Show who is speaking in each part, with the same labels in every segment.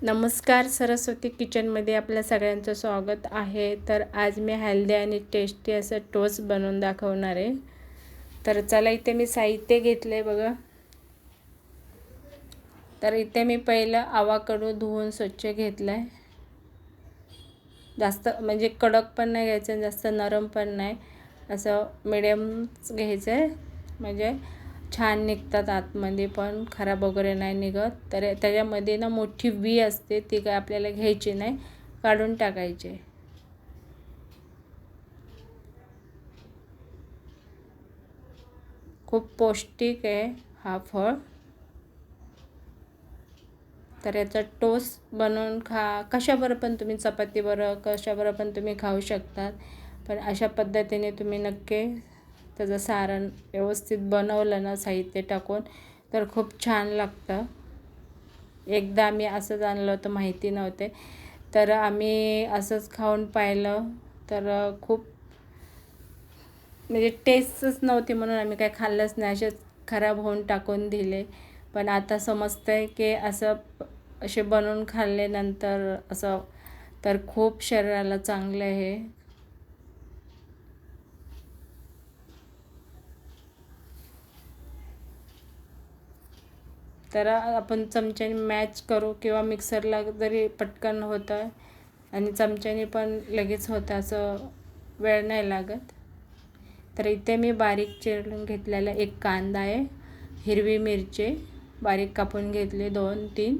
Speaker 1: नमस्कार सरस्वती किचनमध्ये आपल्या सगळ्यांचं स्वागत आहे. तर आज मी हेल्दी आणि टेस्टी असं टोस्ट बनवून दाखवणार आहे. तर चला इथे मी साहित्य घेतलं आहे बघा. तर इथे मी पहिलं आवाकडू धुवून स्वच्छ घेतलं आहे जास्त म्हणजे कडक पण नाही घ्यायचं जास्त नरम पण नाही. असं मिडियमच घ्यायचं आहे म्हणजे छान निघतात आतमध्ये पण खराब वगैरे नाही निघत. तर त्याच्यामध्ये ना मोठी वी असते ती काय आपल्याला घ्यायची नाही काढून टाकायचे. खूप पौष्टिक आहे हा फळ. तर याचा टोस बनवून खा. कशाबरोबर पण तुम्ही चपातीबरोबर कशाबरोबर पण तुम्ही खाऊ शकतात पण अशा पद्धतीने तुम्ही नक्की त्याचं सारण व्यवस्थित बनवलं ना साहित्य टाकून तर खूप छान लागतं. एकदा आम्ही असंच आणलं होतं माहिती नव्हते. तर आम्ही असंच खाऊन पाहिलं तर खूप म्हणजे टेस्टच नव्हती म्हणून आम्ही काय खाल्लंच नाही. असेच खराब होऊन टाकून दिले. पण आता समजतं आहे की असं असे बनवून खाल्ल्यानंतर असं तर खूप शरीराला चांगलं आहे. तर आपण चमच्याने मॅच करू किंवा मिक्सरला जरी पटकन होतं आणि चमच्याने पण लगेच होतं असं वेळ नाही लागत. तर इथे मी बारीक चिरून घेतलेला एक कांदा आहे हिरवी मिरची बारीक कापून घेतले दोन तीन.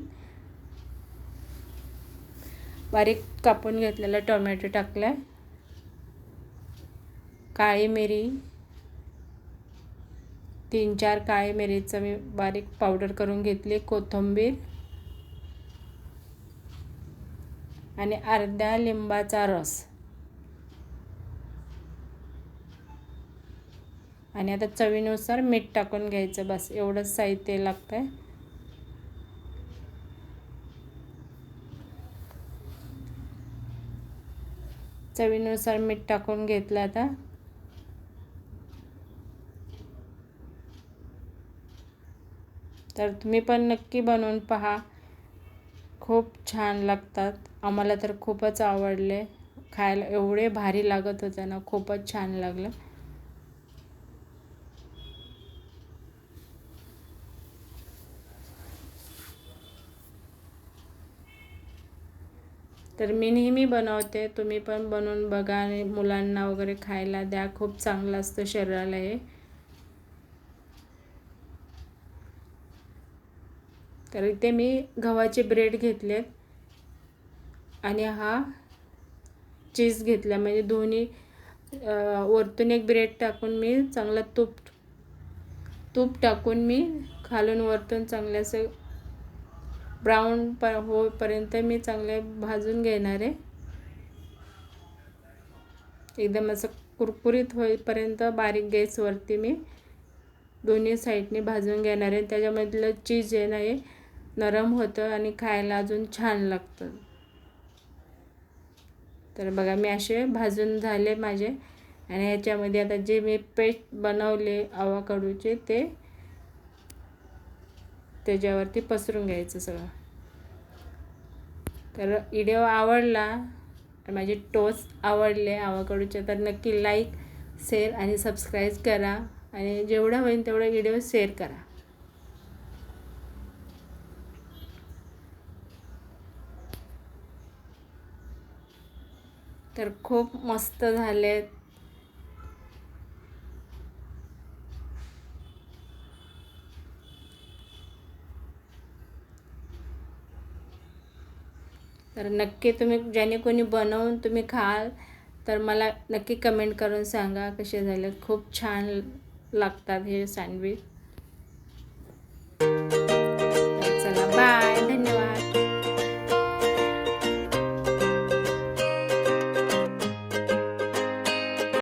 Speaker 1: बारीक कापून घेतलेला टोमॅटो टाकला काळी मिरी तीन चार काळे मिरीचं मी बारीक पावडर करून घेतली कोथिंबीर आणि अर्ध्या लिंबाचा रस. आणि आता चवीनुसार मीठ टाकून घ्यायचं बस एवढंच साहित्य लागतं आहे चवीनुसार मीठ टाकून घेतलं आता. तर तुम्ही पण नक्की बनवून पहा. खूप छान लागतात. आम्हाला तर खूपच आवडले. खायला एवढे भारी लागत होते ना खूपच छान लागलं. तर मी नेहमी बनवते. तुम्ही पण बनवून बघा आणि मुलांना वगैरे खायला द्या. खूप चांगलं असतं शरीराला हे. तर इथे मी गव्हाचे ब्रेड घेतलेत. आणि हा चीज घेतला. म्हणजे दोन्ही वरतून एक ब्रेड टाकून मी चांगला तूप तूप टाकून मी खालून वरतून चांगले असं ब्राऊन प होईपर्यंत मी चांगले भाजून घेणार आहे. एकदम असं कुरकुरीत होईपर्यंत बारीक गॅसवरती मी दोन्ही साईडने भाजून घेणार आहे. त्याच्यामधलं चीज आहे नरम होतं आणि खायला अजून छान लागतं. तर बघा मी असे भाजून झाले माझे. आणि ह्याच्यामध्ये आता जे मी पेस्ट बनवले आवाकडूचे ते त्याच्यावरती पसरून घ्यायचं सगळं. तर व्हिडिओ आवडला माझे टोस्ट आवडले आवाकडूचे तर नक्की लाईक शेअर आणि सबस्क्राईब करा. आणि जेवढं होईल तेवढं व्हिडिओ शेअर करा. तर खूप मस्त झाले. तर नक्की तुम्ही ज्याने कोणी बनवून तुम्ही खाल तर मला नक्की कमेंट करून सांगा कसे झाले. खूप छान लागतात हे सँडविच